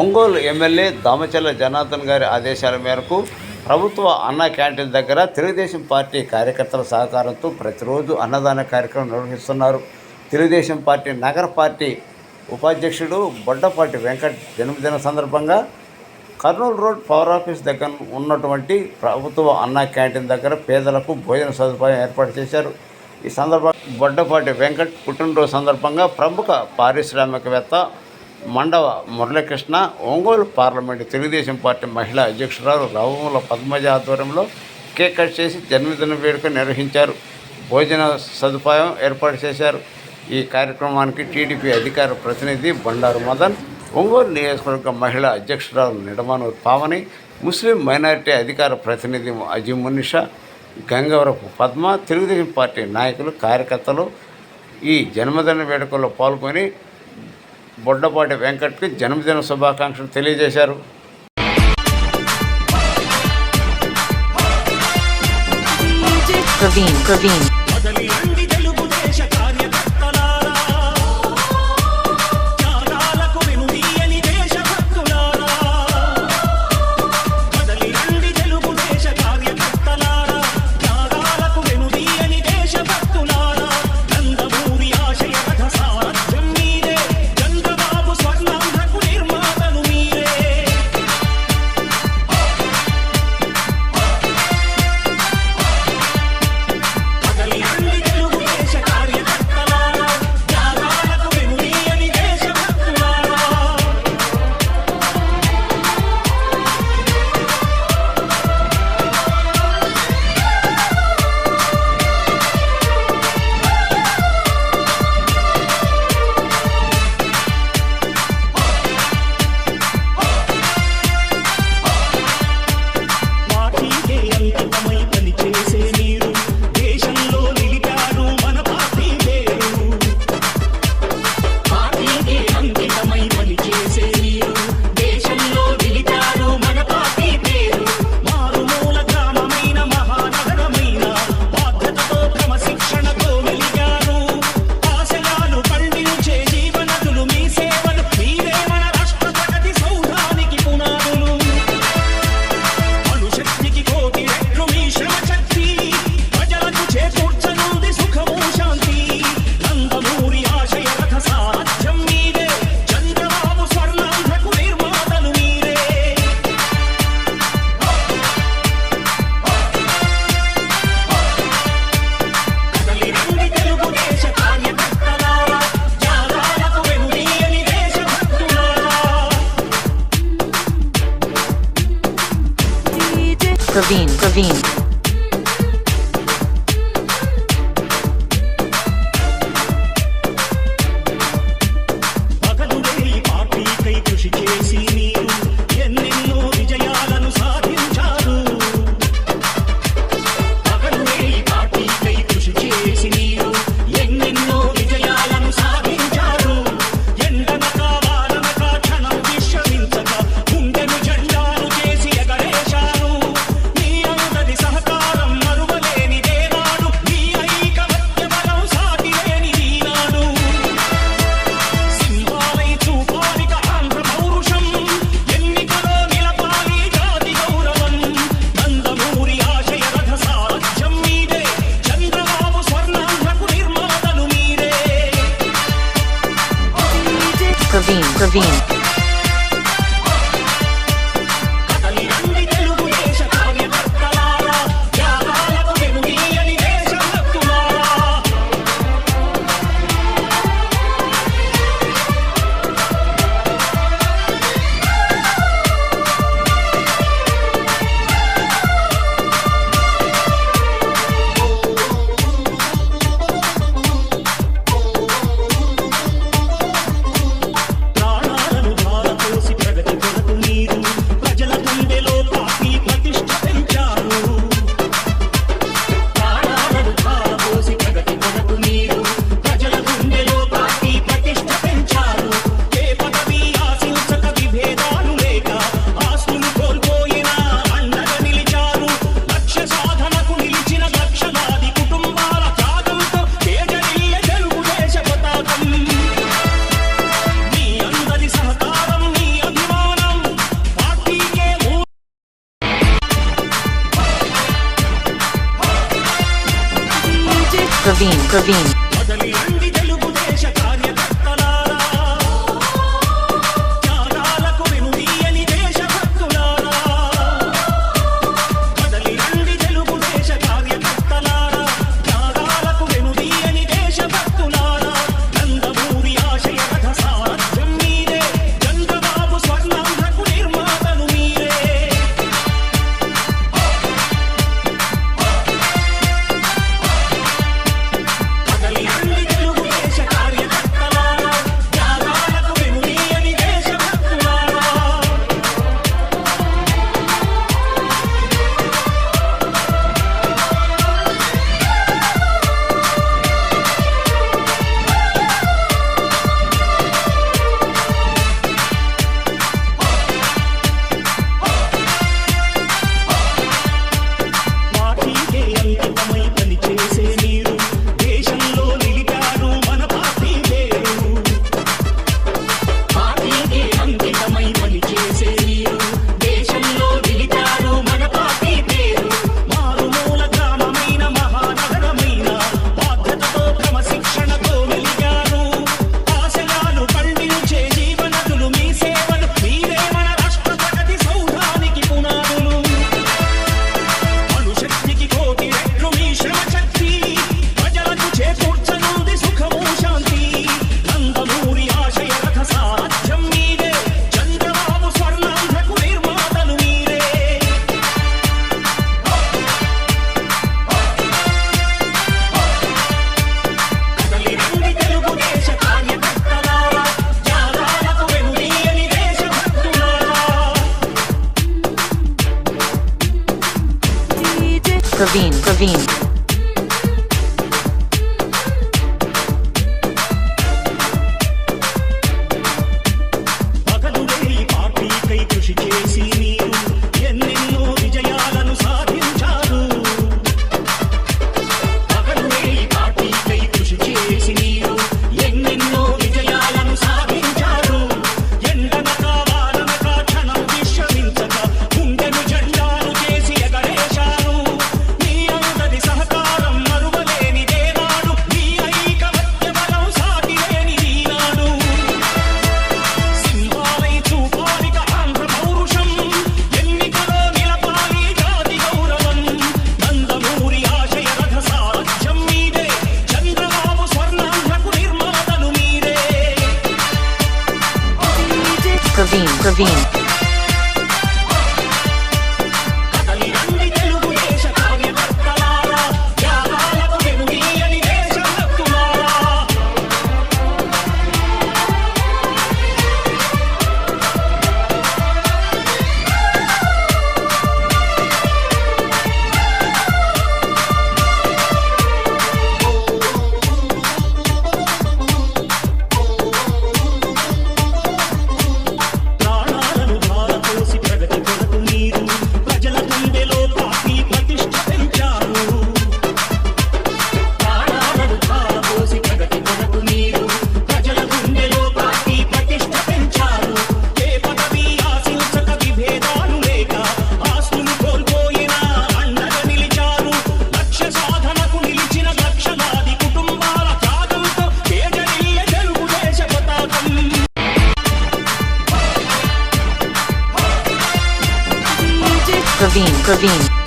Ongole MLA Damachalla Janardhan గారి ఆదేశాల మేరకు ప్రభుత్వ అన్న క్యాంటీన్ దగ్గర తెలుగుదేశం పార్టీ కార్యకర్తల సహకారంతో ప్రతిరోజు అన్నదాన కార్యక్రమం నిర్వహిస్తున్నారు. తెలుగుదేశం పార్టీ నగర పార్టీ ఉపాధ్యక్షుడు బొడ్డపాటి వెంకట్ జన్మదిన సందర్భంగా కర్నూలు రోడ్ పవర్ ఆఫీస్ దగ్గర ఉన్నటువంటి ప్రభుత్వ అన్న క్యాంటీన్ దగ్గర పేదలకు భోజన సదుపాయం ఏర్పాటు చేశారు. ఈ సందర్భంగా బొడ్డపాటి వెంకట్ పుట్టినరోజు సందర్భంగా ప్రముఖ పారిశ్రామికవేత్త మండవ మురళీకృష్ణ ఒంగోలు పార్లమెంటు తెలుగుదేశం పార్టీ మహిళా అధ్యక్షురాలు రావుల పద్మజ ఆధ్వర్యంలో కేక్ కట్ చేసి జన్మదిన వేడుక నిర్వహించారు. భోజన సదుపాయం ఏర్పాటు చేశారు. ఈ కార్యక్రమానికి టీడీపీ అధికార ప్రతినిధి బండారు మదన్ ఒంగోలు నియోజకవర్గ మహిళా అధ్యక్షురాలు నిడమాను పావని ముస్లిం మైనారిటీ అధికార ప్రతినిధి అజీ మునిషా గంగవరపు పద్మ తెలుగుదేశం పార్టీ నాయకులు కార్యకర్తలు ఈ జన్మదిన వేడుకల్లో పాల్గొని బొడ్డపాటి వెంకట్కి జన్మదిన శుభాకాంక్షలు తెలియజేశారు. Praveen Praveen Levine. Praveen, Praveen, Lavigne. magazine. Praveen, Praveen,